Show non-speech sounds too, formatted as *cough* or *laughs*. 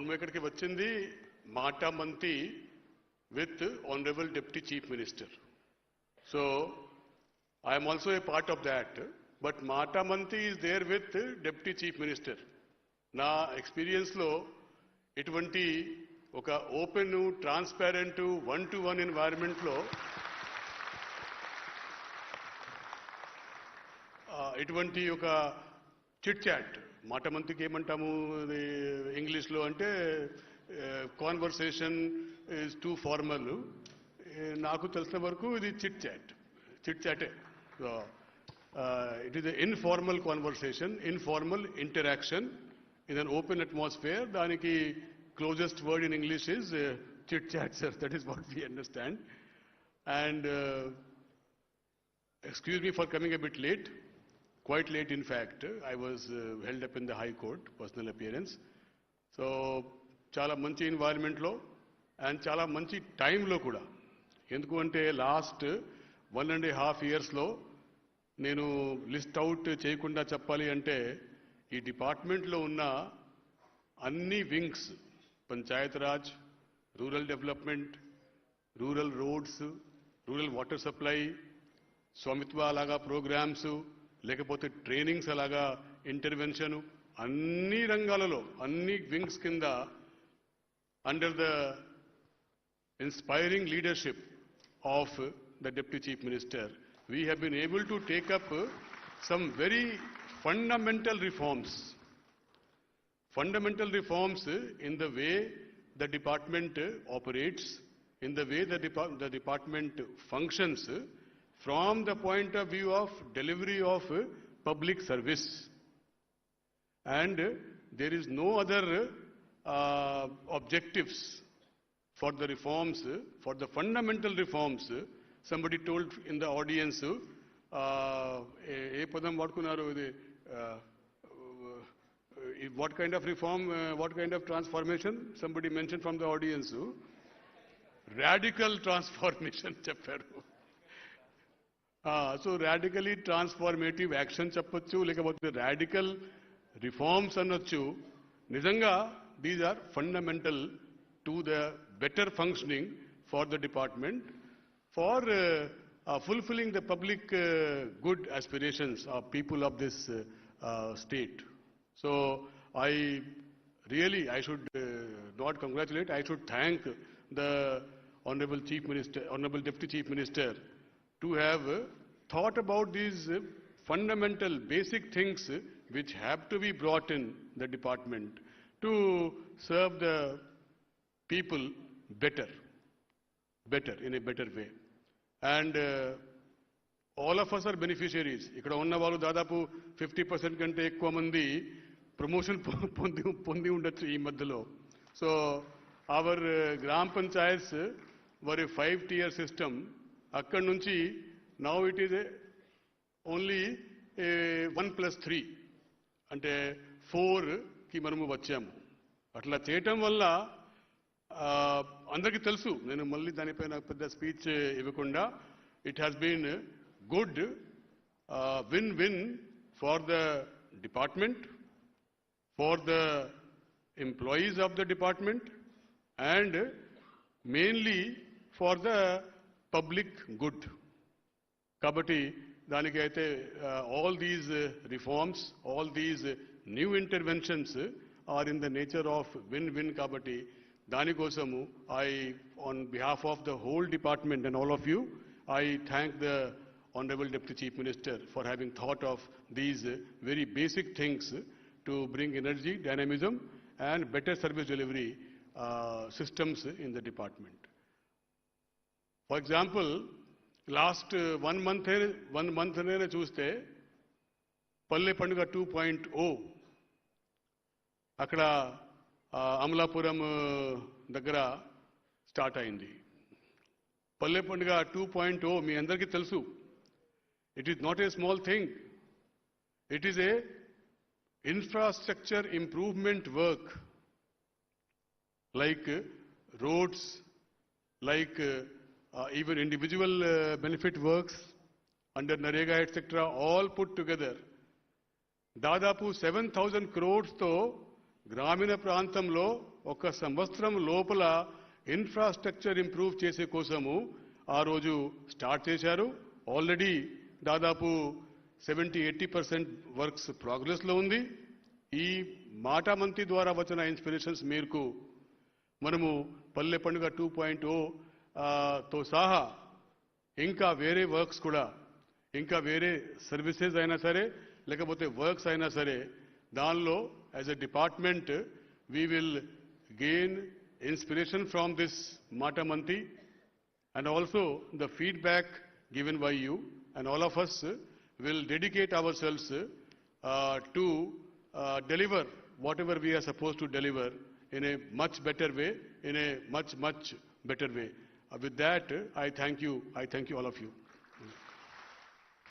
మనం ఇక్కడికి వచ్చింది మాటా మంతి with honourable deputy chief minister. So I'm also a part of that but మాటా మంతి is there with deputy chief minister. నా ఎక్స్పీరియన్స్లో ఇటువంటి ఒక open transparent one to one ఎన్వైరన్మెంట్లో ఇటువంటి ఒక చిట్ చాట్ మాట ఏమంటాము? ఇంగ్లీష్లో అంటే కాన్వర్సేషన్ ఈజ్ టూ ఫార్మల్ నాకు తెలిసిన వరకు ఇది chit chat chit చాటే it is informal conversation informal interaction in an open atmosphere దానికి closest word in English is chit chat sir that is what we understand and excuse me for coming a bit late quite late in fact. I was uh, held up in the High Court, personal appearance. So చాలా మంచి ఎన్వైరన్మెంట్లో and చాలా మంచి టైంలో కూడా ఎందుకు అంటే last one and half ఇయర్స్లో నేను లిస్ట్ అవుట్ చేయకుండా చెప్పాలి అంటే ఈ డిపార్ట్మెంట్లో ఉన్న అన్ని wings Panchayat Raj rural development rural roads rural water supply Swamitva అలాగా ప్రోగ్రామ్స్ లేకపోతే ట్రైనింగ్స్ అలాగా ఇంటర్వెన్షన్ అన్ని రంగాలలో అన్ని వింగ్స్ కింద under the inspiring leadership of the deputy chief minister we have been able to take up some very fundamental reforms fundamental reforms in the way the department operates in the way the department functions from the point of view of delivery of public service. And there is no other uh, objectives for the reforms, for the fundamental reforms, somebody told in the audience, uh, ఏ ఏ పదం వాడుకున్నారు ఇది what kind of reform what kind of transformation somebody mention from the audience radical transformation *laughs* చెప్పారు so radically transformative action చెప్పొచ్చు లేకపోతే radical reforms అనొచ్చు నిజంగా these are fundamental to the better functioning for the department for fulfilling the public uh, good aspirations of people of this uh, uh, state. So I really, I should uh, not congratulate, I should thank the Honorable Chief Minister, Honorable Deputy Chief Minister to have uh, thought about these uh, fundamental basic things uh, which have to be brought in the department to serve the people better, better, in a better way. And uh, all of us are beneficiaries. ఇక్కడ ఉన్న వాళ్ళు దాదాపు fifty percent కంటే ఎక్కువ మంది promotion పొంది పొంది ఉండొచ్చు ఈ మధ్యలో so our gram panchayats were five tier system అక్కడి నుంచి now it is only one plus three అంటే ఫోర్కి మనము వచ్చాము. అట్లా చేయటం వల్ల అందరికీ తెలుసు. నేను మళ్ళీ దానిపైన పెద్ద స్పీచ్ ఇవ్వకుండా it has been good win win for the department for the employees of the department and mainly for the public good కాబట్టి దానికి అయితే all these reforms all these new interventions are in the nature of win win కాబట్టి దానికోసము I on behalf of the whole department and all of you I thank the Honorable Deputy Chief Minister for having thought of these uh, very basic things to bring energy, dynamism and better service delivery uh, systems in the department. For example last one month one month నేనే చూస్తే Palle Panduga two point o అక్కడ Amalapuram uh, దగ్గర start అయింది. Palle Panduga two point o మీ అందరికీ తెలుసు. It is not a small thing it is a infrastructure improvement work like roads like Uh, even individual uh, benefit works under Narega, etc., all put together. దాదాపు seven thousand క్రోడ్స్తో గ్రామీణ ప్రాంతంలో ఒక సంవత్సరం లోపల ఇన్ఫ్రాస్ట్రక్చర్ ఇంప్రూవ్ చేసే కోసము ఆ రోజు స్టార్ట్ చేశారు ఆల్రెడీ దాదాపు సెవెంటీ ఎయిటీ పర్సెంట్ వర్క్స్ ప్రోగ్రెస్లో ఉంది ఈ మాటామంతి ద్వారా వచ్చిన ఇన్స్పిరేషన్స్ మేరకు మనము Palle Panduga two point o తో సహా ఇంకా వేరే వర్క్స్ కూడా ఇంకా వేరే సర్వీసెస్ అయినా సరే లేకపోతే వర్క్స్ అయినా సరే దానిలో as a department we will gain inspiration from this మాటమంతి and also the feedback given by you and all of us uh, will dedicate ourselves uh, to uh, deliver whatever we are supposed to deliver in a much better way, in a much, much better way. With that, I thank you. I thank you all of you.